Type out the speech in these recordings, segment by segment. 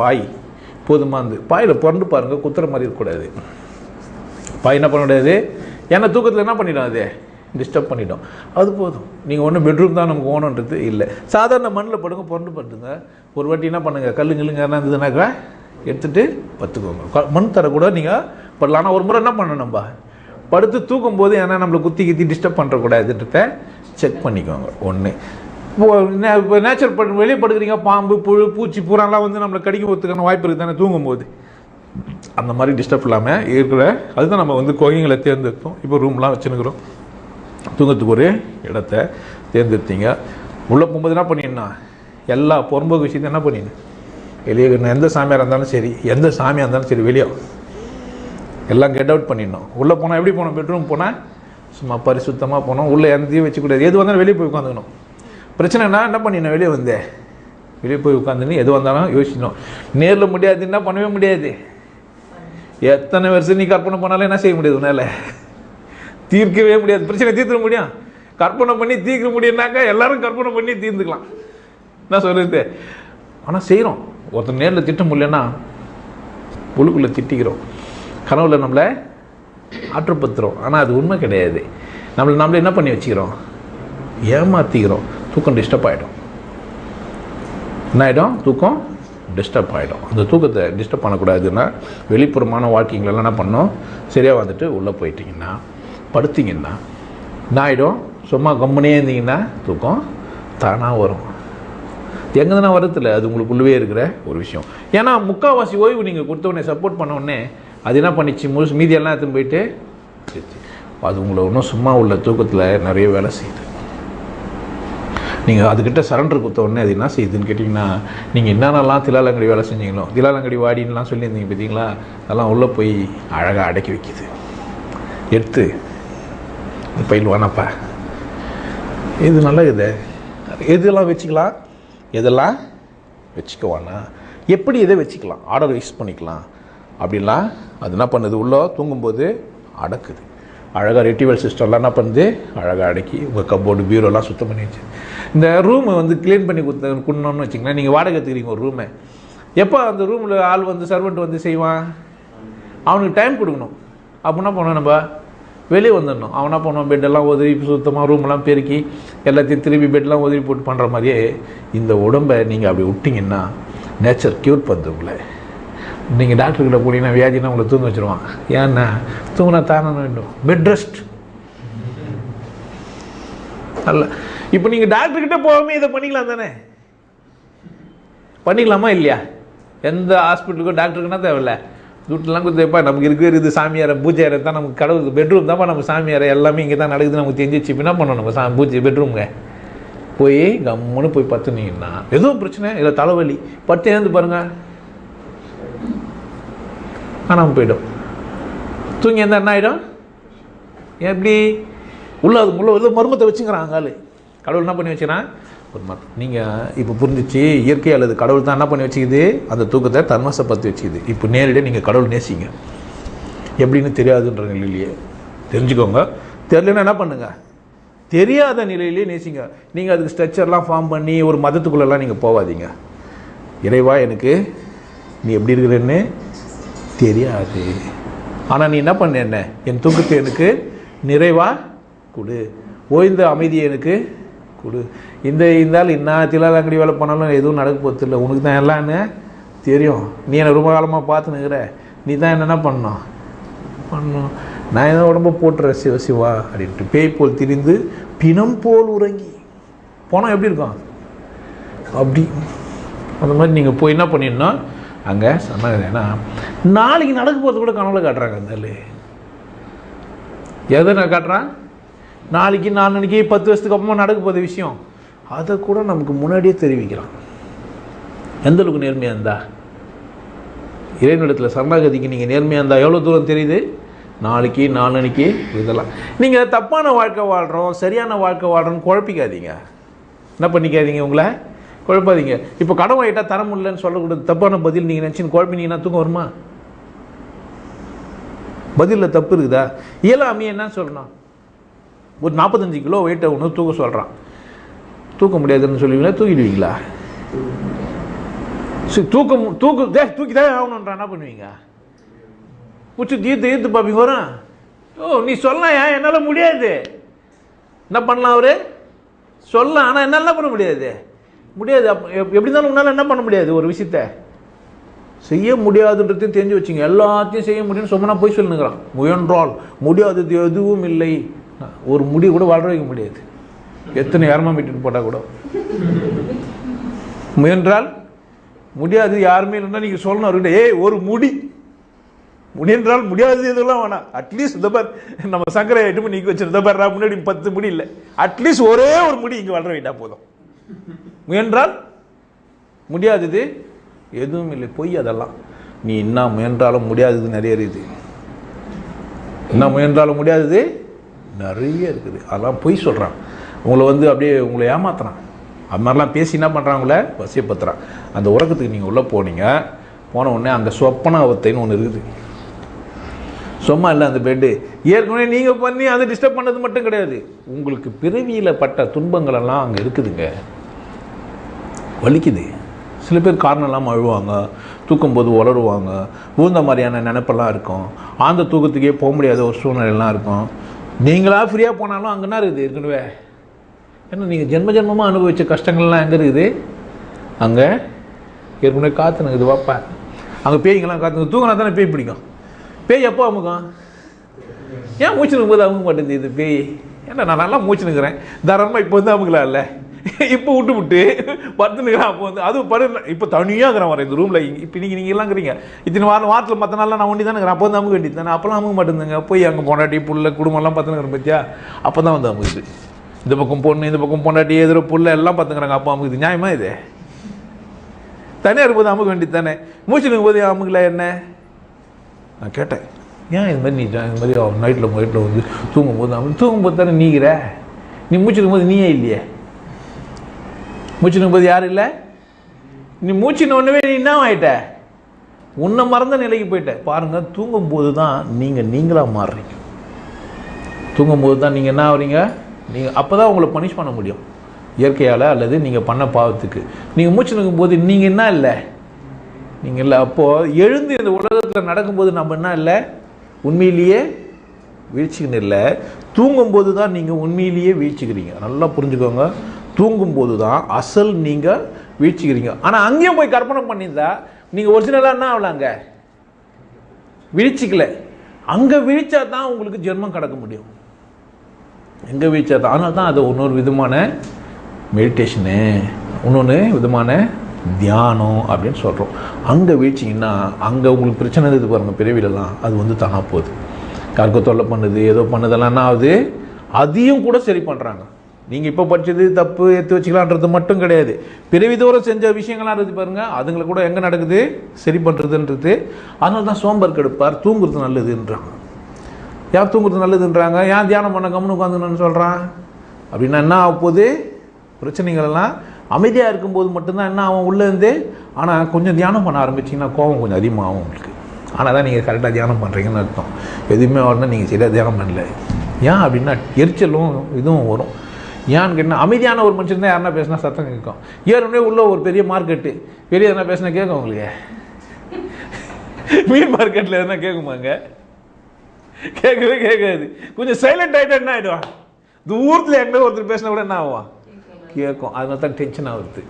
பாய். போதுமானது பாயில் புரண்டு பாருங்கள் குத்துற மாதிரி இருக்கக்கூடாது. பாய் என்ன பண்ண முடியாது? ஏன்னா தூக்கத்தில் என்ன பண்ணிடும் அது? டிஸ்டர்ப் பண்ணிட்டோம் அது போதும். நீங்கள் ஒன்றும் பெட்ரூம் தான் நமக்கு ஓணுன்றது இல்லை. சாதாரண மண்ணில் படுங்க புரண்டு படுத்துங்க ஒரு வாட்டி என்ன பண்ணுங்கள் கல்லு கில்லுங்க என்ன இருந்ததுனாக்கா எடுத்துகிட்டு பத்துக்கோங்க. மண் தரக்கூட நீங்கள் படலாம். ஆனால் ஒரு முறை என்ன பண்ணணும் நம்ம? படுத்து தூக்கும் போது ஏன்னா நம்மளை குத்தி குத்தி டிஸ்டர்ப் பண்ணுறக்கூடாதுன்றத செக் பண்ணிக்கோங்க. ஒன்று இப்போ நேச்சர் பட் வெளியே பாம்பு புழு பூச்சி பூராலாம் வந்து நம்மளை கடிக்க ஒத்துக்கான வாய்ப்பு இருக்குது தானே தூங்கும்போது? அந்த மாதிரி டிஸ்டர்ப் இல்லாமல் இருக்கிற அதுதான் நம்ம வந்து கோயிங்களை தேர்ந்தெடுத்தோம். இப்போ ரூம்லாம் வச்சுருக்கிறோம். தூங்கத்துக்கு ஒரு இடத்த தேர்ந்தெடுத்தீங்க. உள்ளே போகும்போது என்ன பண்ணிடணும்? எல்லா புறம்போக்கு விஷயத்தையும் என்ன பண்ணிடணும்? வெளியே எந்த சாமியாக இருந்தாலும் சரி எந்த சாமியாக இருந்தாலும் சரி வெளியே. எல்லாம் கெட் அவுட் பண்ணிடணும். உள்ளே போனால் எப்படி போனோம் பெட்ரூம் போனால் சும்மா பரிசுத்தமாக போனோம் உள்ளே எந்தையும் வச்சுக்கூடாது. எது வந்தாலும் வெளியே போய் உட்காந்துக்கணும். பிரச்சனைனா என்ன? பண்ணிடணும் வெளியே வந்தேன் வெளியே போய் உட்காந்துன்னு எது வந்தாலும் யோசிக்கணும். நேரில் முடியாதுன்னா பண்ணவே முடியாது. எத்தனை வருஷம் நீ கற்பனை பண்ணாலும் என்ன செய்ய முடியாது உன்னால? தீர்க்கவே முடியாது. பிரச்சனை தீர்த்துட முடியும். கற்பனை பண்ணி தீர்க்க முடியும்னாக்கா எல்லாரும் கற்பனை பண்ணி தீர்ந்துக்கலாம். என்ன சொல்றது? ஆனால் செய்கிறோம் ஒருத்தர் நேரில் திட்ட முடியலன்னா புழுக்குள்ளே திட்டிக்கிறோம். கனவுல நம்மளை ஆற்றுப்படுத்துகிறோம் ஆனால் அது உண்மை கிடையாது. நம்மளை நம்மளை என்ன பண்ணி வச்சுக்கிறோம்? ஏமாற்றிக்கிறோம் தூக்கம் டிஸ்டர்ப் ஆகிடும் என்ன ஆகிடும் தூக்கம் டிஸ்டர்ப் ஆகிடும் அந்த தூக்கத்தை டிஸ்டர்ப் பண்ணக்கூடாதுன்னா வெளிப்புறமான வாழ்க்கைங்களெல்லாம் என்ன பண்ணோம் சரியாக வந்துட்டு உள்ளே போயிட்டீங்கன்னா படுத்திங்கன்னா என்ன ஆகிடும் சும்மா கம்முனே இருந்தீங்கன்னா தூக்கம் தானாக வரும். எங்கேனா வரத்தில் அது உங்களுக்குள்ளவே இருக்கிற ஒரு விஷயம். ஏன்னா முக்கால்வாசி ஓய்வு நீங்கள் கொடுத்த உடனே சப்போர்ட் பண்ண உடனே அது என்ன பண்ணிச்சு முழுசு மீதியெல்லாம் எடுத்துன்னு போயிட்டு அது உங்களை இன்னும் சும்மா உள்ள தூக்கத்தில் நிறைய வேலை செய்யுது. நீங்கள் அதுக்கிட்ட சரண்டர் கொடுத்த உடனே அது என்ன செய்யுதுன்னு கேட்டிங்கன்னா நீங்கள் என்னென்னலாம் திலாலங்கடி வேலை செஞ்சீங்களோ திலாலங்கடி வாடின்லாம் சொல்லியிருந்தீங்க பார்த்தீங்களா? அதெல்லாம் உள்ளே போய் அழகாக அடக்கி வைக்கிது. எடுத்து இந்த பயில் வேணாப்பா இது நல்லது எதெல்லாம் வச்சுக்கலாம்? எதெல்லாம் வச்சுக்க எப்படி எதை வச்சுக்கலாம்? ஆர்டர் வைஸ் பண்ணிக்கலாம். அப்படின்லாம் அது என்ன பண்ணுது? உள்ளே தூங்கும்போது அடக்குது. அழகாக ரெட்டிவல் சிஸ்டம்லாம் என்ன பண்ணுது? அழகாக அடக்கி உங்கள் கப்போர்டு பீரோலாம் சுத்தம் பண்ணி வச்சு. இந்த ரூமை வந்து க்ளீன் பண்ணி கொடுத்த கொடுக்கணும்னு வச்சுங்களேன். நீங்கள் வாடகை எடுத்துக்கிறீங்க ஒரு ரூமை எப்போ அந்த ரூமில் ஆள் வந்து சர்வெண்ட் வந்து செய்வான்? அவனுக்கு டைம் கொடுக்கணும். அப்போ என்ன நம்ம? வெளியே வந்துடணும். அவன் என்ன பண்ணுவான்? பெட்டெல்லாம் உதவி சுத்தமாக ரூமெல்லாம் பெருக்கி எல்லாத்தையும் திரும்பி பெட்லாம் உதவி போட்டு பண்ணுற மாதிரியே இந்த உடம்பை நீங்கள் அப்படி விட்டிங்கன்னா நேச்சர் க்யூர் பண்ணுது உங்களை. நீங்கள் டாக்டர்கிட்ட போனீங்கன்னா வியாதினா உங்களை தூங்க வச்சுருவான். ஏன்னா தூங்கினா தானே வேண்டும் பெட் ரெஸ்ட் அல்ல இப்போ நீங்கள் டாக்டர்கிட்ட போகாமல் இதை பண்ணிக்கலாம் தானே? பண்ணிக்கலாமா இல்லையா? எந்த ஹாஸ்பிட்டலுக்கும் டாக்டருக்குன்னா தேவையில்ல. துட்டுலாம் கொடுத்துப்பா நமக்கு இருக்கிற இது சாமியாரை பூஜை அறை தான் நமக்கு கடவுள் பெட்ரூம் தான்ப்பா நம்ம சாமியாரை எல்லாமே இங்கே தான் நடக்குது நமக்கு தெரிஞ்சிச்சு என்ன பண்ணணும் நம்ம சா பூஜை பெட்ரூம்ங்க போய் கம்முன்னு போய் பத்துனீங்கன்னா எதுவும் பிரச்சனை இல்லை தலைவலி. பத்து ஏந்து பாருங்க. காணாமல் போயிடும். தூங்கி இருந்தால் என்ன ஆகிடும் எப்படி? உள்ள அது உள்ள ஏதோ மர்மத்தை வச்சுக்கிறாங்க ஆள். கடவுள் என்ன பண்ணி வச்சுக்கிறான் ஒரு நீங்கள் இப்போ புரிஞ்சிச்சு இயற்கை அல்லது கடவுள் தான் என்ன பண்ணி வச்சுக்குது? அந்த தூக்கத்தை தன்வசப்படுத்தி வச்சுக்குது. இப்போ நேரடியாக நீங்கள் கடவுள் நேசிங்க. எப்படின்னு தெரியாதுன்ற நிலையிலேயே. தெரிஞ்சுக்கோங்க. தெரியலன்னா என்ன பண்ணுங்க? தெரியாத நிலையிலேயே நேசிங்க. நீங்கள் அதுக்கு ஸ்ட்ரக்சர்லாம் ஃபார்ம் பண்ணி ஒரு மதத்துக்குள்ளெல்லாம் நீங்கள் போகாதீங்க இறைவா எனக்கு நீ எப்படி இருக்கிறேன்னு தெரியாது. ஆனால் நீ என்ன பண்ண என்ன? என் தூக்கத்தை எனக்கு நிறைவாக கொடு. ஓய்ந்த அமைதியை எனக்கு கொடு. இந்த இருந்தாலும் இன்னும் திலாலங்கடி வேலை பண்ணாலும் எதுவும் நடக்க போகிறது இல்லை. உனக்கு தான் எல்லான்னு தெரியும். நீ என்னை ரொம்ப காலமாக பார்த்து நிற்கிற நீ தான் என்னென்ன பண்ணணும்? பண்ணணும். நான் ஏதோ உடம்ப போட்டுற சிவ சிவா அப்படின்ட்டு. பேய் போல் திரிந்து பிணம் போல் உறங்கி. போனால் எப்படி இருக்கும்? அப்படி. அந்த மாதிரி நீங்கள் போய் என்ன பண்ணிடணும்? அங்கே சொன்னாங்க. ஏன்னா நாளைக்கு நடக்க போகிறது கூட கனவுல காட்டுறாங்க அந்த எதை நான் காட்டுறான்? நாளைக்கு நாளைக்கு பத்து வருஷத்துக்கு அப்புறமா நடக்க போகுது விஷயம். அதை கூட நமக்கு முன்னாடியே தெரிவிக்கிறான் எந்த அளவுக்கு நேர்மையாக இருந்தா? இறைநிலத்தில் சரணாகதிக்கு நீங்கள் நேர்மையாக இருந்தால் எவ்வளோ தூரம் தெரியுது? நாளைக்கு நாளனைக்கு இதெல்லாம். நீங்கள் தப்பான வாழ்க்கை வாழ்கிறோம் சரியான வாழ்க்கை வாழ்கிறோன்னு குழப்பிக்காதீங்க. என்ன பண்ணிக்காதீங்க உங்களை? குழப்பாதீங்க. இப்போ கடன் வாங்கிட்டா தர முடியலன்னு சொல்லக்கூடாது. தப்பான பதில் நீங்கள் நினச்சின்னு குழப்பினீங்கன்னா தூக்கம் வருமா? பதிலில் தப்பு இருக்குதா? இயலாமையே என்ன சொல்லணும்? ஒரு நாற்பத்தஞ்சு கிலோ வெயிட்டை ஒன்று தூக்க சொல்கிறான் தூக்க முடியாதுன்னு சொல்லுவீங்களா? தூக்கிடுவீங்களா? சரி தூக்கம் தூக்கு தே தூக்கி தான் ஆகணுன்றா என்ன பண்ணுவீங்க? பிடிச்சி தீர்த்து ஈர்த்து பார்ப்பீங்க வரும் ஓ நீ சொல்லலாம் ஏன் என்னால் முடியாது. என்ன பண்ணலாம் அவரு? சொல்லலாம் ஆனால் என்னால் என்ன பண்ண முடியாது? முடியாது. அப் எப்- எப்படி இருந்தாலும் உன்னால் என்ன பண்ண முடியாது ஒரு விஷயத்த? செய்ய முடியாதுன்றதையும் தெரிஞ்சு வச்சுங்க. எல்லாத்தையும் செய்ய முடியும்னு சொன்னா போய் சொல்லுங்கிறான் முயன்றால் முடியாதது எதுவும் இல்லை. ஒரு முடி கூட வளர வைக்க முடியாது. எத்தனை இரமா மீட்டு போட்டால் கூட. முயன்றால் முடியாது யாருமே இல்லைன்னா நீங்கள் சொல்லணும் அவர்கிட்ட ஏய் ஒரு முடி. முயன்றால் முடியாது இதெல்லாம் வேணாம். அட்லீஸ்ட் இந்த பார் நம்ம சங்கரை எட்டு மணி நீக்கி வச்சிருந்த பார் நான் முன்னாடி பத்து முடி இல்லை. அட்லீஸ்ட் ஒரே ஒரு முடி இங்கே வளர வேண்டாம் போதும். முயன்றால் முடியாதது எதுவும் இல்லை. பொய் அதெல்லாம். நீ என்ன முயன்றாலும் முடியாதது நிறைய இருக்குது. என்ன முயன்றாலும் முடியாதது நிறைய இருக்குது. அதெல்லாம் பொய் சொல்கிறான் உங்களை வந்து அப்படியே உங்களை ஏமாத்துறான். அது மாதிரிலாம் பேசி என்ன பண்ணுறான் உங்களை? வசியப்படுத்துகிறான் அந்த உறக்கத்துக்கு நீங்கள் உள்ளே போனீங்க. போன உடனே அங்கே சொப்பன அவத்தைன்னு ஒன்று இருக்குது. சும்மா இல்லை அந்த பெட்டு ஏற்கனவே நீங்கள் பண்ணி அதை டிஸ்டர்ப் பண்ணது மட்டும் கிடையாது. உங்களுக்கு பிறவியில் பட்ட துன்பங்களெல்லாம் அங்கே இருக்குதுங்க. வலிக்குது. சில பேர் காரணம்லாம் இல்லாமல் அழுவாங்க. தூக்கும்போது உளருவாங்க ஊந்த மாதிரியான நினப்பெல்லாம் இருக்கும். அந்த தூக்கத்துக்கே போக முடியாத ஒரு சூழ்நிலைலாம் இருக்கும். நீங்களா ஃப்ரீயாக போனாலும் அங்கே என்ன இருக்குது? ஏற்கனவே ஏன்னா நீங்கள் ஜென்ம ஜென்மமாக அனுபவித்த கஷ்டங்கள்லாம் எங்கே இருக்குது? அங்கே ஏற்கனவே காத்து இருக்குது வைப்பேன் அங்கே பேய்ங்கெல்லாம் காற்று தூங்கினா தானே பேய் பிடிக்கும். பேய் எப்போ அமுக்கும்? ஏன் மூச்சு நிற்கும்போது அமுக்க மாட்டேங்குது இது பேய்? ஏன்னா நான் நல்லா மூச்சு நிற்கிறேன். தாராளமாக இப்போ வந்து அமுக்கலாம் இல்லை இப்போ விட்டு விட்டு பத்து அப்போ வந்து அது படு இப்போ தனியாக இருக்கிறேன் வரேன் இந்த ரூமில் இப்போ நீங்கள் நீங்கள் எல்லாம் இருக்கிறீங்க இத்தனை வாரம் வாரத்தில் மற்ற நாளில் நான் ஒண்டி தானே இருக்கிறேன். அப்போ வந்து அமுக வேண்டியது தானே. அப்போலாம் அமுக மாட்டேங்குதுங்க. போய் அங்கே பொண்டாட்டி புள்ள குடும்பம்லாம் பார்த்துன்னு பார்த்தியா அப்போ தான் வந்து அமுகுது. இந்த பக்கம் பொண்ணு இந்த பக்கம் பொண்டாட்டி எதிர புள்ள எல்லாம் பார்த்துக்கிறாங்க அப்போ அமுகுது. நியாயமா இது? தனியாக இருக்கும்போது அமுக வேண்டியது தானே. மூச்சு நிற்கும்போது அமுகல என்ன? நான் கேட்டேன். ஏன் இது மாதிரி நீ ஜா- இது மாதிரி நைட்டில் நைட்டில் வந்து தூங்கும்போது அவன் தூங்கும்போது தானே நீங்கிற நீ மூச்சுக்கும் நீயே இல்லையே. மூச்சுக்கும் போது யாரும் இல்லை? நீ மூச்சின ஒன்றுவே நீ என்ன ஆயிட்ட? உன்னை மறந்த நிலைக்கு போயிட்ட. பாருங்க தூங்கும்போது தான் நீங்கள் நீங்களாக மாறுறீங்க. தூங்கும்போது தான் நீங்கள் என்ன ஆகுறீங்க நீங்கள் அப்போ தான் உங்களை பனிஷ் பண்ண முடியும். இயற்கையால் அல்லது நீங்கள் பண்ண பாவத்துக்கு. நீங்கள் மூச்சு நிற்கும்போது நீங்கள் என்ன இல்லை? நீங்கள் இல்லை. அப்போது எழுந்து இந்த உலகத்தில் நடக்கும்போது நம்ம என்ன இல்லை? உண்மையிலேயே வீழ்ச்சிக்கின்னு இல்லை தூங்கும்போது தான் நீங்கள் உண்மையிலேயே வீழ்ச்சிக்கிறீங்க. நல்லா புரிஞ்சுக்கோங்க. தூங்கும்போது தான் அசல் நீங்கள் வீழ்ச்சிக்கிறீங்க. ஆனால் அங்கேயும் போய் கற்பனை பண்ணியிருந்தா நீங்கள் ஒரிஜினலாக என்ன ஆகலாங்க வீழ்ச்சிக்கல. அங்கே வீழ்ச்சா தான் உங்களுக்கு ஜென்மம் கடக்க முடியும். எங்கே வீழ்ச்சா தான் அதனால தான் அது இன்னொரு விதமான மெடிடேஷனு இன்னொன்று விதமான தியானம் அப்படின்னு சொல்கிறோம் அங்கே வீழ்ச்சிங்கன்னா அங்கே உங்களுக்கு பிரச்சனை இருந்தது பாருங்கள் பிறவிலலாம். அது வந்து தானாக போகுது. கற்க தொல்லை பண்ணுது ஏதோ பண்ணுதெல்லாம் என்ன ஆகுது? அதையும் கூட சரி பண்ணுறாங்க நீங்கள் இப்போ படிச்சது தப்பு எடுத்து வச்சுக்கலான்றது மட்டும் கிடையாது. பிறவி தூரம் செஞ்ச விஷயங்கள்லாம் இருக்குது பாருங்கள் அதுங்களை கூட எங்கே நடக்குது? சரி பண்ணுறதுன்றது அதனால தான் சோம்பர் கெடுப்பார். தூங்குறது நல்லதுன்றாங்க. யார் தூங்குறது நல்லதுன்றாங்க? ஏன் தியானம் பண்ண கம்முன்னு உட்காந்துன்னு சொல்கிறான் அப்படின்னா என்ன ஆக போகுது? பிரச்சனைகள் எல்லாம் அமைதியாக இருக்கும்போது மட்டும்தான் என்ன ஆகும் உள்ளேருந்து ஆனால் கொஞ்சம் தியானம் பண்ண ஆரம்பிச்சிங்கன்னா கோபம் கொஞ்சம் அதிகமாகும் உங்களுக்கு. ஆனால் தான் நீங்கள் கரெக்டாக தியானம் பண்ணுறீங்கன்னு அர்த்தம். எதுவுமே வரணும் நீங்கள் சரியாக தியானம் பண்ணல. ஏன் அப்படின்னா எரிச்சலும் இதுவும் வரும். ஏன்னு கேட்டால் அமைதியான ஒரு மனுஷன் தான் யாருன்னா பேசினா சத்தம் கேட்கும். ஏற்கனவே உள்ள ஒரு பெரிய மார்க்கெட்டு வெளியே எதனா பேசினா கேட்கும் உங்களுக்கு. மீன் மார்க்கெட்டில் எதனா கேட்குமாங்க? கேட்கவே கேட்காது. கொஞ்சம் சைலண்ட் ஆகிட்டா என்ன ஆகிடுவான் தூரத்தில் எங்கே ஒருத்தர் பேசினா கூட என்ன ஆகும்? கேட்கும். அதனால தான் டென்ஷன் ஆகுது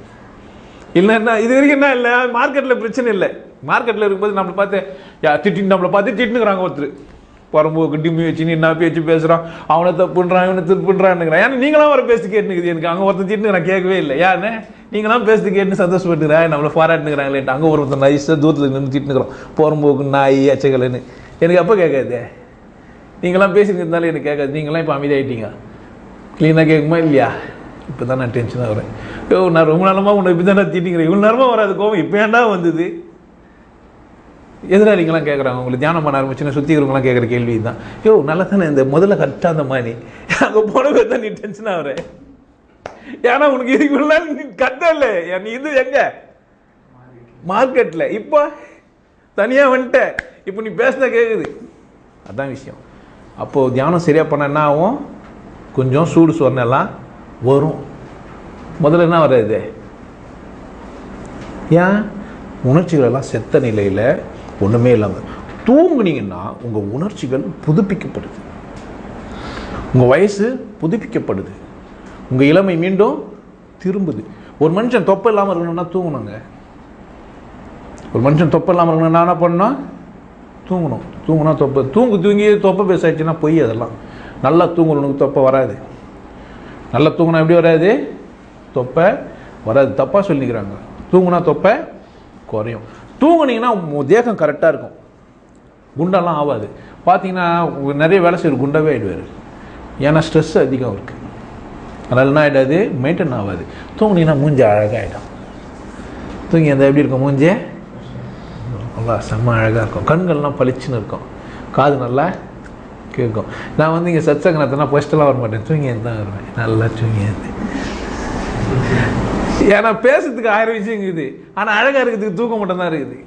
இல்லைன்னா இது வரைக்கும் என்ன இல்லை? மார்க்கெட்டில் பிரச்சனை இல்லை. மார்க்கெட்டில் இருக்கும்போது நம்மளை பார்த்து யா திட்டின்னு நம்மளை பார்த்து திட்டுனுக்குறாங்க ஒருத்தர். பரம்போக்கு டிம்மி வச்சு நீ என்ன பேச்சு பேசுகிறான் அவனை தப்புன்றான் இவனை திருப்புன்றான்னுங்கிறான் ஏன்னா நீங்களாம் வர பேசி கேட்டுனுக்குது எனக்கு. அங்கே ஒருத்தன் திட்டுன்னு நான் கேட்கவே இல்லை. யாருன்னு நீங்களாம் பேசி கேட்டு சந்தோஷப்பட்டுக்கிறேன் நம்மளை பாராட்டுனுக்குறாங்களேன்ட்டு. அங்கே ஒருத்தன் நைஸாக தூரத்தில் நின்று திட்டுனுக்குறோம் போகும்போக்கு நாய் எச்சகலைன்னு எனக்கு அப்போ கேட்காது. நீங்களாம் பேசிக்கிறதுனால எனக்கு கேட்காது. நீங்களாம் இப்போ அமைதியாயிட்டீங்க. க்ளீனாக கேட்குமா இல்லையா? இப்போ தான் நான் டென்ஷனாக வரேன். ஓ நான் ரொம்ப நாளமாக உன்னை இப்படி தான் நான் திட்டிக்கிறேன் இவ்வளோ நேரமாக வராது கோவம் இப்போ ஏன்டா வந்தது? எதிராளிங்களாம் கேட்குறாங்க உங்களுக்கு தியானம் பண்ண ஆரம்பிச்சுன்னா சுற்றி இருக்கிறவங்களாம் கேட்குற கேள்வி தான் யோ நல்லா தானே இந்த முதல்ல கரெக்டாக அந்த மாதிரி. அங்கே போனவே தான் நீ டென்ஷன் ஆகிற. ஏன்னா உனக்கு இதுக்கு நீ கத்தல. இல்லை நீ இது எங்க? மார்க்கெட்டில் இப்போ தனியாக வந்துட்ட. இப்போ நீ பேசினா கேட்குது அதான் விஷயம். அப்போது தியானம் சரியாக பண்ண என்ன ஆகும்? கொஞ்சம் சூடு சொன்னெல்லாம் வரும். முதல்ல என்ன வராது ஏன்? உணர்ச்சிகளெல்லாம் செத்த நிலையில் ஒன்றுமே இல்லாமல் தூங்குனீங்கன்னா உங்கள் உணர்ச்சிகள் புதுப்பிக்கப்படுது. உங்கள் வயசு புதுப்பிக்கப்படுது. உங்கள் இளமை மீண்டும் திரும்புது. ஒரு மனுஷன் தொப்பை இல்லாமல் இருக்கணும்னா தூங்கணுங்க. ஒரு மனுஷன் தொப்பை இல்லாமல் இருக்கணும்னா என்ன பண்ணால் தூங்கணும். தூங்கினா தொப்பை தூங்கு தூங்கி தொப்பை பேசாயிடுச்சுன்னா பொய் அதெல்லாம். நல்லா தூங்கணுக்கு தொப்பை வராது. நல்லா தூங்கினா எப்படி வராது? தொப்பை வராது. தப்பாக சொல்லிக்கிறாங்க. தூங்குனா தொப்பை குறையும். தூங்குனீங்கன்னா தேகம் கரெக்டாக இருக்கும். குண்டெல்லாம் ஆகாது பார்த்தீங்கன்னா நிறைய வேலை செய்கிற குண்டாவே ஆகிடுவார் ஏன்னா ஸ்ட்ரெஸ் அதிகம் இருக்குது அதனால் என்ன ஆகிடாது மெயின்டைன் ஆகாது தூங்குனீங்கன்னா மூஞ்சி அழகாகிடும் தூங்கி அந்த எப்படி இருக்கும் மூஞ்சே? நல்லா செம்ம அழகாக இருக்கும். கண்கள்லாம் பளிச்சுன்னு இருக்கும். காது நல்லா கேட்கும் நான் வந்து இங்கே சத்சங்கனத்தினா ஃபஸ்ட்டெல்லாம் வர மாட்டேன் தூங்கி தான் வருவேன். நல்லா தூங்கி ஏன்னா பேசுறதுக்கு ஆயிரம் விஷயம் இருக்குது. ஆனால் அழகாக இருக்கிறதுக்கு தூக்கம் மட்டும்தான் இருக்குது.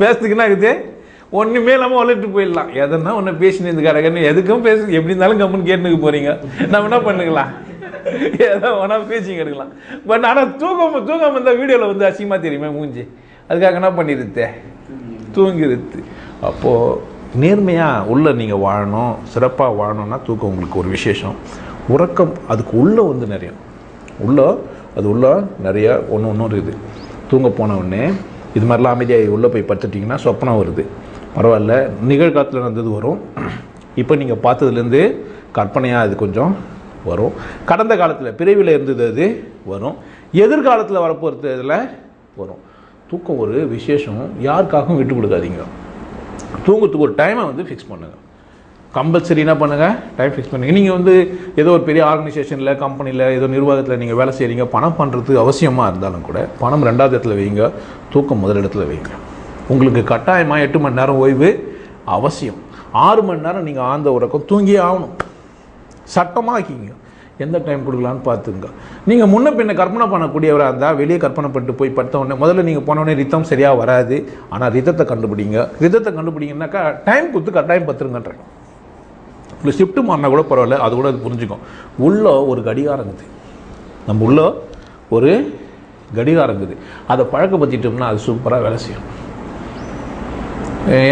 பேசுறதுக்கு என்ன இருக்குது? ஒன்றுமே இல்லாமல் வளர்ட்டு போயிடலாம். எதனா ஒன்று பேசினு இருந்து கடகன்னு எதுக்கும் பேசு எப்படி இருந்தாலும் கம்முன்னு கேட்டுக்க போகிறீங்க நம்ம என்ன பண்ணுக்கலாம்? ஏதோ ஒன்றா பேசிங்க எடுக்கலாம் பட் ஆனால் தூக்கம் தூக்கம் இந்த வீடியோவில் வந்து அசிங்கமாக தெரியுமே மூஞ்சி. அதுக்காக என்ன பண்ணிடுது தூங்கிடுது அப்போது நேர்மையாக உள்ளே நீங்கள் வாழணும் சிறப்பாக வாழணும்னா தூக்கம் உங்களுக்கு ஒரு விசேஷம். உறக்கம் அதுக்கு உள்ளே வந்து நிறைய உள்ளே அது உள்ளே நிறையா ஒன்று ஒன்றும் இருக்குது. தூங்க போனவுடனே இது மாதிரிலாம் அமைதியாக உள்ளே போய் படுத்துட்டிங்கன்னா சொப்பனம் வருது. பரவாயில்ல நிகழ்காலத்தில் நடந்தது வரும். இப்போ நீங்கள் பார்த்ததுலேருந்து கற்பனையாக அது கொஞ்சம் வரும். கடந்த காலத்தில் பிரிவில் இருந்தது அது வரும். எதிர்காலத்தில் வரப்போகிறது இதில் வரும். தூக்கம் ஒரு விசேஷம். யாருக்காகவும் விட்டு கொடுக்காதீங்க. தூங்கத்துக்கு ஒரு டைமை வந்து ஃபிக்ஸ் பண்ணுங்கள் கம்பல்சரி என்ன பண்ணுங்கள் டைம் ஃபிக்ஸ் பண்ணுங்கள் நீங்கள் வந்து ஏதோ ஒரு பெரிய ஆர்கனைசேஷனில் கம்பெனியில் ஏதோ நிர்வாகத்தில் நீங்கள் வேலை செய்கிறீங்க பணம் பண்ணுறதுக்கு அவசியமாக இருந்தாலும் கூட பணம் ரெண்டாவது இடத்துல வைங்க தூக்கம் முதல் இடத்துல வைங்க. உங்களுக்கு கட்டாயமாக எட்டு மணி நேரம் ஓய்வு அவசியம். ஆறு மணி நேரம் நீங்கள் ஆழ்ந்த உறக்கம் தூங்கியே ஆகணும். சட்டமாக ஆக்கிங்க எந்த டைம் கொடுக்கலான்னு பார்த்துங்க. நீங்கள் முன்ன பின்ன கற்பனை பண்ணக்கூடியவராக இருந்தால் வெளியே கற்பனை பண்ணிட்டு போய் படுத்த உடனே முதல்ல நீங்கள் போனோடனே ரித்தம் சரியாக வராது. ஆனால் ரிதத்தை கண்டுபிடிங்க. ரிதத்தை கண்டுபிடிங்கனாக்கா டைம் கொடுத்து கட்டாயம் பத்துருங்கன்றேன். இல்லை ஷிஃப்ட்டு மாறினா கூட பரவாயில்ல அது கூட அது புரிஞ்சுக்கும். உள்ளே ஒரு கடிகாரம் இருக்குது. நம்ம உள்ளே ஒரு கடிகாரம் இருக்குது. அதை பழக்கப்படுத்திட்டோம்னா அது சூப்பராக வேலை செய்யும்.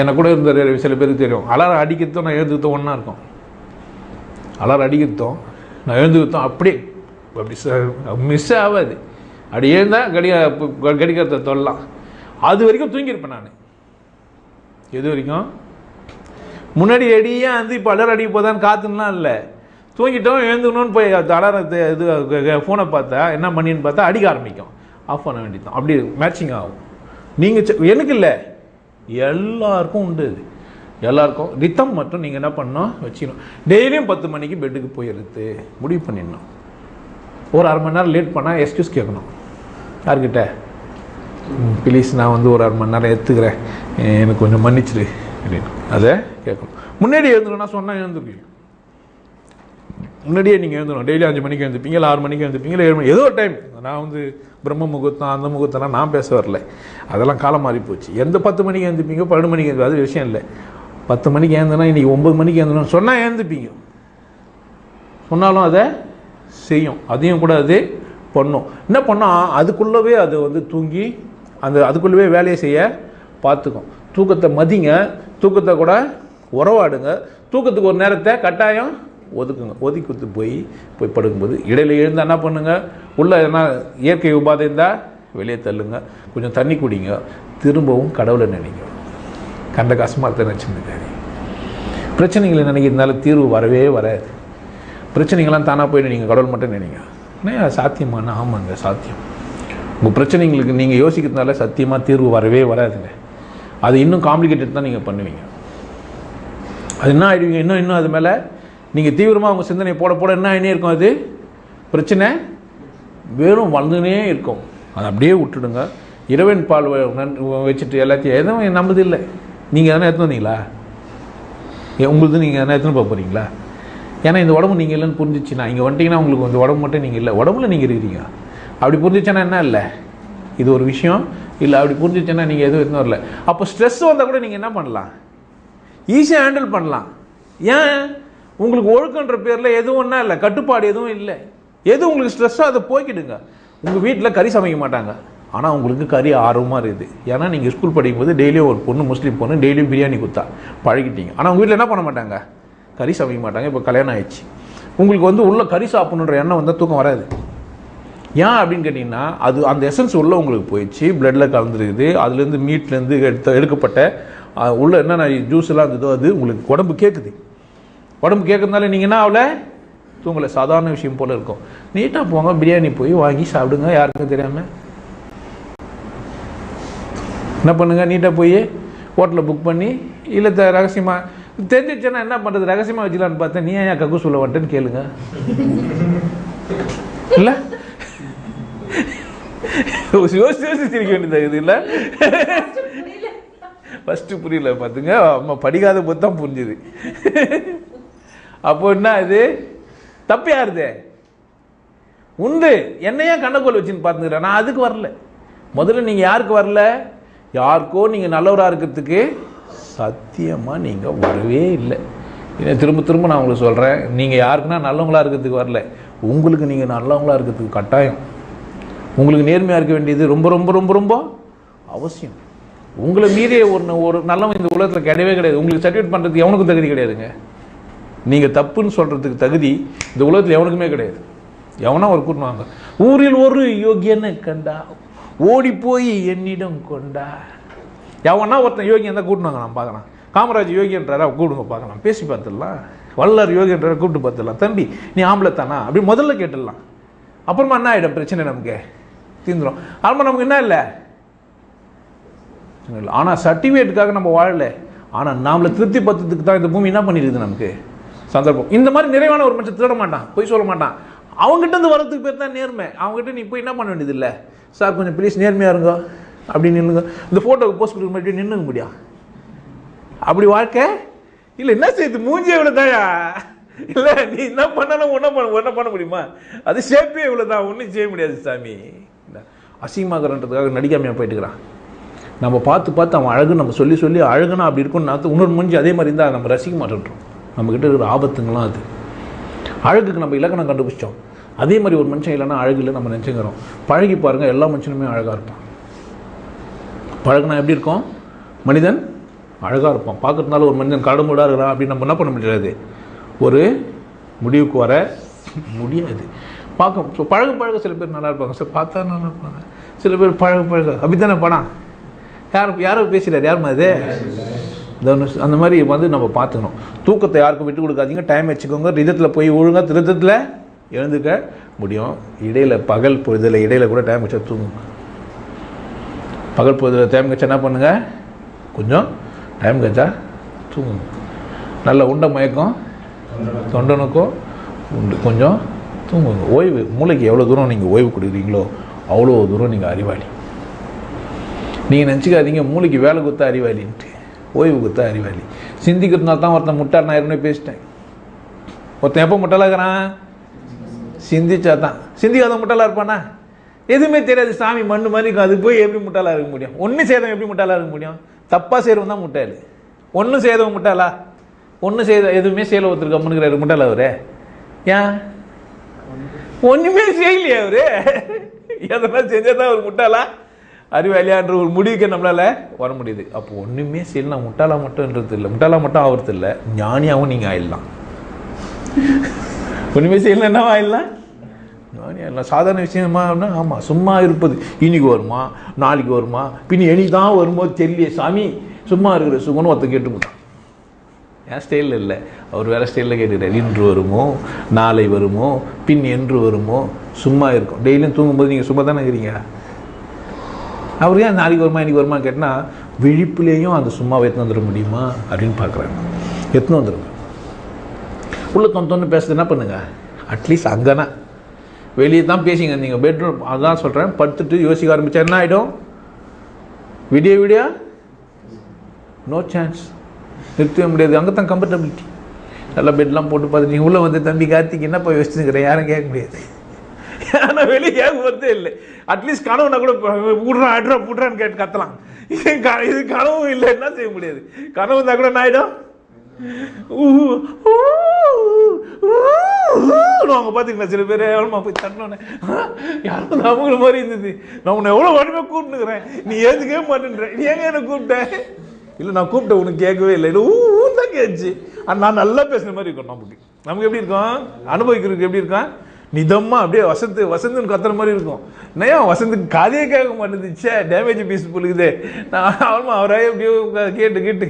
எனக்கு கூட இருந்த சில பேருக்கு தெரியும். அலாரம் அடிக்கிறதும் நான் எழுந்துக்கிட்டோம் ஒன்றா இருக்கும். அலாரம் அடிக்கிறதும் நான் எழுந்துக்கிட்டோம் அப்படியே அப்படி மிஸ் ஆகாது. அப்படி எழுந்தால் கடிகா கடிகாரத்தை தொடலாம் அது வரைக்கும் தூங்கியிருப்பேன் நான். எது வரைக்கும்? முன்னாடி அடியே வந்து இப்போ அலர் அடிக்க போதான்னு காத்துலாம் இல்லை. தூங்கிட்டோம் எழுந்துக்கணும்னு போய் அது அலாரத்தை இது ஃபோனை பார்த்தா என்ன பண்ணின்னு பார்த்தா அடிக்க ஆரம்பிக்கும். ஆஃப் பண்ண வேண்டியதான் அப்படி மேட்சிங் ஆகும். நீங்கள் எனக்கு இல்லை. எல்லாருக்கும் உண்டு இது. எல்லாருக்கும். ரித்தம் மட்டும் நீங்கள் என்ன பண்ணோம் வச்சுக்கணும். டெய்லியும் பத்து மணிக்கு பெட்டுக்கு போயிடுறது முடிவு பண்ணிடணும். ஒரு அரை மணி நேரம் லேட் பண்ணால் எக்ஸ்கியூஸ் கேட்கணும். யார்கிட்ட? ப்ளீஸ் நான் வந்து ஒரு அரை மணி நேரம் எடுத்துக்கிறேன் எனக்கு கொஞ்சம் மன்னிச்சிரு அப்படின்னு அதை? கேட்கணும். முன்னாடி எழுந்துக்கணும்னா சொன்னால் எழுந்துருக்கீங்க. முன்னாடியே நீங்கள் எழுந்துடும் டெய்லி அஞ்சு மணிக்கு எழுந்துப்பீங்க இல்லை ஆறு மணிக்கு எழுந்துப்பீங்க ஏழு மணி ஏதோ ஒரு டைம் நான் வந்து பிரம்ம முகூர்த்தம் அந்த முகூர்த்தம்லாம் நான் பேச வரல. அதெல்லாம் காலம் மாறி போச்சு எந்த பத்து மணிக்கு எழுந்துப்பீங்க பன்னெண்டு மணிக்கு எழுந்து அது விஷயம் இல்லை. பத்து மணிக்கு எழுந்துனா இன்றைக்கி ஒம்பது மணிக்கு எழுந்தணும் சொன்னால் எழுந்துப்பீங்க சொன்னாலும் அதை செய்யும். அதையும் கூட அது பண்ணும். என்ன பண்ணால் அதுக்குள்ளவே அது வந்து தூங்கி அந்த அதுக்குள்ளவே வேலையை செய்ய பார்த்துக்கும். தூக்கத்தை மதிங்க தூக்கத்தை கூட உறவாடுங்க. தூக்கத்துக்கு ஒரு நேரத்தை கட்டாயம் ஒதுக்குங்க. ஒதுக்கி போய் போய் படுக்கும்போது இடையில எழுந்தால் என்ன பண்ணுங்கள் உள்ளே எதனா இயற்கை உபாதை இருந்தால் வெளியே தள்ளுங்க. கொஞ்சம் தண்ணி குடிங்க. திரும்பவும் கடவுளை நினைங்க. கண்ட கஷ்டமாக நினச்சிருந்துக்காரு பிரச்சனைகளை நினைக்கிறதுனால தீர்வு வரவே வராது. பிரச்சனைகள்லாம் தானாக போய் நீங்கள் கடவுள் மட்டும் நினைங்க. ஏன்னா சாத்தியமான ஆமாங்க சாத்தியம். உங்கள் பிரச்சனைங்களுக்கு நீங்கள் யோசிக்கிறதுனால சத்தியமாக தீர்வு வரவே வராதுங்க. அது இன்னும் காம்ப்ளிகேட்டட் தான் நீங்கள் பண்ணுவீங்க. அது என்ன ஆகிடுவீங்க இன்னும் இன்னும் அது மேலே நீங்கள் தீவிரமாக உங்கள் சிந்தனை போட போட என்ன ஆகினே இருக்கும் அது? பிரச்சனை? வெறும் வளர்ந்துனே இருக்கும். அதை அப்படியே விட்டுடுங்க. இரவன் பால் வச்சுட்டு எல்லாத்தையும் எதுவும் நம்புது இல்லை. நீங்கள் எதனா எடுத்து வந்தீங்களா? உங்களுக்கு உங்களுது நீங்கள் எதனா எடுத்துன்னு போக போகிறீங்களா ஏன்னா இந்த உடம்பு நீங்கள் இல்லைன்னு புரிஞ்சிச்சுன்னா இங்கே வந்துட்டீங்கன்னா உங்களுக்கு இந்த உடம்பு மட்டும் நீங்கள் இல்லை. உடம்புல நீங்கள் இருக்கிறீங்க. அப்படி புரிஞ்சிச்சுன்னா என்ன இல்லை? இது ஒரு விஷயம். இல்லை அப்படி புரிஞ்சிச்சுன்னா நீங்கள் எதுவும் எதுவும் வரல. அப்போ ஸ்ட்ரெஸ் வந்தால் கூட நீங்கள் என்ன பண்ணலாம்? ஈஸியாக ஹேண்டில் பண்ணலாம். ஏன்? உங்களுக்கு ஒழுக்கன்ற பேரில் எதுவும் ஒன்றா இல்லை கட்டுப்பாடு எதுவும் இல்லை. எது உங்களுக்கு ஸ்ட்ரெஸ்ஸோ அதை போய்க்கிடுங்க உங்கள் வீட்டில் கறி சமைக்க மாட்டாங்க. ஆனால் உங்களுக்கு கறி ஆர்வமாக இருக்குது. ஏன்னா நீங்கள் ஸ்கூல் படிக்கும்போது டெய்லியும் ஒரு பொண்ணு முஸ்லீம் பொண்ணு டெய்லியும் பிரியாணி கொடுத்தா பழகிட்டீங்க. ஆனால் உங்கள் வீட்டில் என்ன பண்ண மாட்டாங்க? கறி சமைக்க மாட்டாங்க. இப்போ கல்யாணம் ஆயிடுச்சு. உங்களுக்கு வந்து உள்ள கறி சாப்பிட்ணுன்ற எண்ணம் வந்தால் தூக்கம் வராது. ஏன் அப்படின்னு கேட்டிங்கன்னா அது அந்த எசன்ஸ் உள்ளே உங்களுக்கு போயிடுச்சு பிளட்டில் கலந்துருக்குது அதுலேருந்து மீட்லேருந்து எடுத்த எடுக்கப்பட்ட உள்ளே உள்ள என்னென்ன ஜூஸ் எல்லாம் இருந்ததோ அது உங்களுக்கு உடம்பு கேட்குது. உடம்பு கேட்குறதுனால நீங்கள் என்ன அவளை தூங்கலை. சாதாரண விஷயம் போல் இருக்கும். நீட்டாக போங்க பிரியாணி போய் வாங்கி சாப்பிடுங்க யாருக்கும் தெரியாமல் என்ன பண்ணுங்க? நீட்டாக போய் ஹோட்டலில் புக் பண்ணி இல்லை த ரகசியமாக தெரிஞ்சிச்சுன்னா என்ன பண்ணுறது ரகசியமாக வச்சுக்கலான்னு பார்த்தேன். நீ ஏன் கக்கு சொல்ல வந்துட்டேன்னு கேளுங்க. இல்லை? யோசிச்சு யோசிச்சு சிரிக்க வேண்டியது இது இல்லை? ஃபஸ்ட்டு புரியல பார்த்துங்க அம்மா படிக்காத போது தான் புரிஞ்சுது. அப்போ என்ன இது? தப்பு யாருது உண்டு. என்னையா கண்ணக்கோல் வச்சுன்னு பார்த்துக்கிறேன் நான் அதுக்கு வரல. முதல்ல நீங்கள் யாருக்கு வரல? யாருக்கோ நீங்கள் நல்லவராக இருக்கிறதுக்கு சத்தியமாக நீங்கள் வரவே இல்லை. இதை திரும்ப திரும்ப நான் உங்களுக்கு சொல்கிறேன் நீங்கள் யாருக்குன்னா நல்லவங்களா இருக்கிறதுக்கு வரல. உங்களுக்கு நீங்கள் நல்லவங்களா இருக்கிறதுக்கு கட்டாயம். உங்களுக்கு நேர்மையாக இருக்க வேண்டியது ரொம்ப ரொம்ப ரொம்ப ரொம்ப அவசியம். உங்களை மீறிய ஒரு ஒரு நல்லவன் இந்த உலகத்தில் கிடையவே கிடையாது. உங்களுக்கு சர்டிஃபிகேட் பண்ணுறதுக்கு எவனுக்கும் தகுதி கிடையாதுங்க. நீங்கள் தப்புன்னு சொல்கிறதுக்கு தகுதி இந்த உலகத்தில் எவனுக்குமே கிடையாது. எவனா ஒரு கூட்டுவாங்க ஊரில் ஒரு யோகியனை கண்டா ஓடி போய் என்னிடம் கொண்டா. எவனா ஒருத்தன் யோகி தான் கூட்டுவாங்க நான் பார்க்கலாம். காமராஜ் யோகின்றாரா கூடுங்க பார்க்கலாம். பேசி பார்த்துடலாம். வல்லார் யோகின்றார கூப்பிட்டு பார்த்துடலாம். தம்பி நீ ஆம்பளை தானா அப்படி முதல்ல கேட்டுடலாம். அப்புறமா என்ன ஆகிடும் பிரச்சனை நமக்கு. தீந்துடும் ஆமாம் நமக்கு என்ன இல்லை? இல்லை. ஆனால் சர்டிஃபிகேட்டுக்காக நம்ம வாழலை. ஆனால் நாமளை திருப்தி பத்துறதுக்கு தான் இந்த பூமி என்ன பண்ணிருக்குது நமக்கு? சந்தர்ப்பம். இந்த மாதிரி நிறைவான ஒரு மனுஷன் திருட மாட்டான் போய் சொல்ல மாட்டான். அவங்ககிட்ட இருந்து வரதுக்கு பேர் தான் நேர்மை. அவங்ககிட்ட நீ போய் என்ன பண்ண வேண்டியது இல்லை? சார் கொஞ்சம் ப்ளீஸ் நேர்மையாக இருங்க. அப்படி நின்றுங்க இந்த ஃபோட்டோக்கு போஸ்ட் கொடுக்க மாதிரி நின்றுங்க முடியா? அப்படி வாழ்க்கை? இல்லை என்ன செய்யுது மூஞ்சி எவ்வளோ தாயா இல்லை நீ என்ன பண்ணாலும் ஒன்றும் பண்ண ஒன்றும் பண்ண முடியுமா? அது ஷேப்பே இவ்வளோ தான் ஒன்றும் செய்ய முடியாது சாமி. அசிங்கமாகறன்றதுக்காக நடிக்காமையாக போயிட்டுக்கிறான். நம்ம பார்த்து பார்த்து அவன் அழகு நம்ம சொல்லி சொல்லி அழகுனா அப்படி இருக்கும்னு நான் இன்னொரு முடிஞ்சு அதே மாதிரி இருந்தால் நம்ம ரசிக்க மாட்டேன்றோம். நம்மக்கிட்ட இருக்கிற ஆபத்துங்களாம் அது. அழகுக்கு நம்ம இலக்கணம் கண்டுபிடிச்சோம் அதே மாதிரி ஒரு மனுஷன் இல்லைன்னா அழகு இல்லை நம்ம நினச்சிக்கிறோம். பழகி பாருங்கள் எல்லா மனுஷனுமே அழகாக இருப்பான். பழகுனா எப்படி இருக்கும்? மனிதன் அழகாக இருப்பான். பார்க்கறதுனால ஒரு மனிதன் கடமுடாக இருக்கிறான் அப்படின்னு நம்ம என்ன பண்ண முடியாது? ஒரு முடிவுக்கு வர முடியாது. பார்க்கும் ஸோ பழக பழக சில பேர் நல்லா இருப்பாங்க. சார் பார்த்தா நல்லா இருப்பாங்க. சில பேர் பழக பழக. அப்படி தானே பணம் யார் யாரோ பேசுகிறார் யார் மாதிரி தனுஷ் அந்த மாதிரி வந்து நம்ம பார்த்துக்கணும். தூக்கத்தை யாருக்கும் விட்டு கொடுக்காதீங்க. டைம் வச்சுக்கோங்க. ரிதத்தில் போய் ஒழுங்காக திருத்தத்தில் எழுந்துக்க முடியும். இடையில் பகல் பொழுதில் இடையில் கூட டைம் வச்சா தூங்குங்க பகல் பொழுதில் டைம் கச்சா என்ன பண்ணுங்கள் கொஞ்சம் டைம் கச்சா தூங்குங்க நல்ல உண்ட மயக்கம் தொண்டனுக்கும் உண்டு. கொஞ்சம் தூங்குங்க. ஓய்வு மூளைக்கு எவ்வளோ தூரம் நீங்கள் ஓய்வு கொடுக்குறீங்களோ அவ்வளோ தூரம் நீங்கள் அறிவாளி. நீங்கள் நினச்சிக்காதீங்க மூளைக்கு வேலை கொடுத்தா அறிவாளின்ட்டு. ஓய்வு கொடுத்தா அறிவாளி. சிந்திக்கிறதுனால தான் ஒருத்தன் முட்டார் நான் ஏற்கனவே பேசிட்டேன். ஒருத்தன் எப்போ முட்டாளாகிறான் சிந்திச்சா தான். சிந்திக்காத முட்டாளாக இருப்பானா? எதுவுமே தெரியாது. சாமி மண்ணு மாதிரி இருக்கும். அது போய் எப்படி முட்டாளாக இருக்க முடியும்? ஒன்று சேதம் எப்படி முட்டாளாக இருக்க முடியும்? தப்பாக செய்கிறவன் தான் முட்டாள். ஒன்றும் செய்தவன் முட்டாளா? ஒன்றும் செய்த எதுவுமே செய்யல ஒருத்தர் கம்முனுக்கிறாரு முட்டாளா அவரு? ஏன்? ஒன்றுமே செய்யலையே அவரு. எதனா செஞ்சால் தான் அவர் முட்டாளா அறிவாளியான்ற ஒரு முடிவுக்கு நம்மளால வர முடியுது. அப்போ ஒன்றுமே செய்யலாம் முட்டாளா மட்டும்ன்றது இல்லை. முட்டாளா மட்டும் ஆகிறது இல்லை. ஞானியாகவும் நீங்கள் ஆயிடலாம். ஒன்றுமே செய்யல என்னவா ஆயிடலாம்? ஞானி ஆயிடலாம் சாதாரண விஷயமா ஆமாம் சும்மா இருப்பது. இன்னைக்கு வருமா? நாளைக்கு வருமா? பின் இனி தான் வருமோ தெரியல சாமி. சும்மா இருக்கிற சுகம்னு ஒருத்தன் கேட்டு என் ஸ்டைலில் இல்லை. அவர் வேறு ஸ்டைலில் கேட்டுக்கிட்டார் இன்று வருமோ? நாளை வருமோ? பின் என்று வருமோ? சும்மா இருக்கும். டெய்லியும் தூங்கும்போது நீங்கள் சும்மா தானே இருக்கிறீங்க? அவர் ஏன் நாளைக்கு வருமா இன்றைக்கி வருமா கேட்டால் விழிப்புலேயும் அந்த சும்மாவை எத்தனை வந்துட முடியுமா? அப்படின்னு பார்க்குறாங்க. எத்தனை வந்துடுங்க உள்ள தொந்தொன்று பேசுறது என்ன பண்ணுங்க? அட்லீஸ்ட் அங்கேனா. வெளியே தான் பேசிங்க. நீங்கள் பெட்ரூம் அதான் சொல்கிறேன் படுத்துட்டு யோசிக்க ஆரம்பித்தா என்ன ஆகிடும் விடிய விடியா? நோ சான்ஸ் நிறுத்தவே முடியாது. அங்கே தான் கம்ஃபர்டபிலிட்டி நல்லா பெட்லாம் போட்டு பார்த்துட்டு நீ உள்ளே வந்து தம்பி கார்த்திக் என்னப்பா யோசிச்சுக்கிறேன் யாரும் கேட்க முடியாது. ஆனால் வெளியே கேட்க போகிறதே இல்லை. அட்லீஸ்ட் கனவுனா கூட விட்றான் அட்ரா புட்றான்னு கேட்டு கத்தலாம். இது கனவும் இல்லை என்ன செய்ய முடியாது? கனவு இருந்தால் கூட என்ன ஆகிடும் அவங்க பார்த்தீங்களா சில பேர். எவ்வளோமா போய் தட்டினோன்னே யாரும் அவங்கள மாதிரி இருந்தது. நான் உன்னை எவ்வளோ வாட்டிமே கூப்பிட்டுக்கிறேன் நீ ஏதுக்கே மாட்டேன்ற. நீ எங்க என்ன கூப்பிட்ட? இல்லை நான் கூப்பிட்டேன் உனக்கு கேட்கவே இல்லை. இல்லை ஊன்னு தான் கேட்டுச்சு. நான் நல்லா பேசுன மாதிரி இருக்கும் நமக்கு நமக்கு எப்படி இருக்கும்? அனுபவிக்கிறதுக்கு எப்படி இருக்கும்? நிதமாக அப்படியே வசந்து வசந்துன்னு கத்துற மாதிரி இருக்கும். நயா வசந்துக்கு காதையே கேட்க மாட்டேந்துச்சே டேமேஜ் பீஸ் புழுகுதே. நான் அவனும் அவராக எப்படியோ கேட்டு கேட்டு.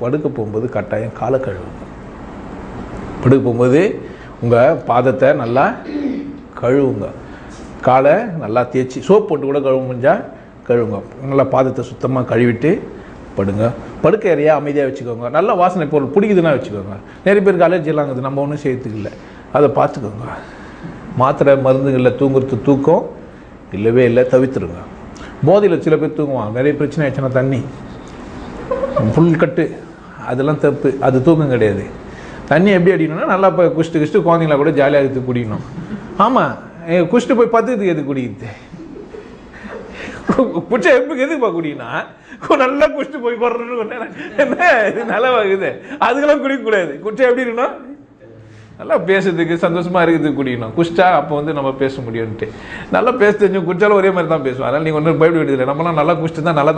படுக்க போகும்போது கட்டாயம் காலை கழுவுங்க படுக்க போகும்போது உங்கள் பாதத்தை நல்லா கழுவுங்க. காலை நல்லா தேய்ச்சி சோப் போட்டு கூட கழுவ முடிஞ்சால் கழுவுங்க. நல்லா பாதத்தை சுத்தமாக கழுவிட்டு படுங்க. படுக்க ஏரியா அமைதியாக வச்சுக்கோங்க. நல்ல வாசனை பொருள் பிடிக்குதுன்னா வச்சுக்கோங்க. நிறைய பேருக்கு அலர்ஜிலாம் இருக்குது. நம்ம ஒன்றும் செய்யறதுக்கு இல்லை. அதை பார்த்துக்கோங்க. மாத்திரை மருந்துகளில் தூங்குறது தூக்கம் இல்லவே இல்லை. தவித்துருங்க போதையில் சில பேர் தூங்குவாங்க. நிறைய பிரச்சனை ஆச்சுன்னா தண்ணி. ஃபுல் கட்டு அதெல்லாம் தப்பு. அது தூக்கம் கிடையாது. தண்ணி எப்படி அடிக்கணும்னா நல்லா இப்போ குஷ்டு குஷ்டு குழந்தைங்களா கூட ஜாலியாக எடுத்து குடிக்கணும். ஆமாம் குஷ்டு போய் பத்துக்கு எது குடிக்கிறது? குச்சை எப்பக்கு எதுக்குப்பா குடிக்கணும் நல்லா குடிச்சிட்டு போய் குறன்னு என்ன? இது நலவாகுது அதுக்கெல்லாம் குடிக்கக்கூடாது குடிச்சா எப்படி இருக்கணும்? நல்லா பேசுறதுக்கு சந்தோஷமா இருக்கிறதுக்கு குடிக்கணும். குஷ்டா அப்போ வந்து நம்ம பேச முடியும்ட்டு நல்லா பேச தெரிஞ்சு குடிச்சாலும் ஒரே மாதிரி தான் பேசுவோம் அதனால நீங்கள் ஒன்றும் பயப்பட வேண்டியதில்லை. நம்மளாம் நல்லா குஷ்டு தான் நல்லா தான்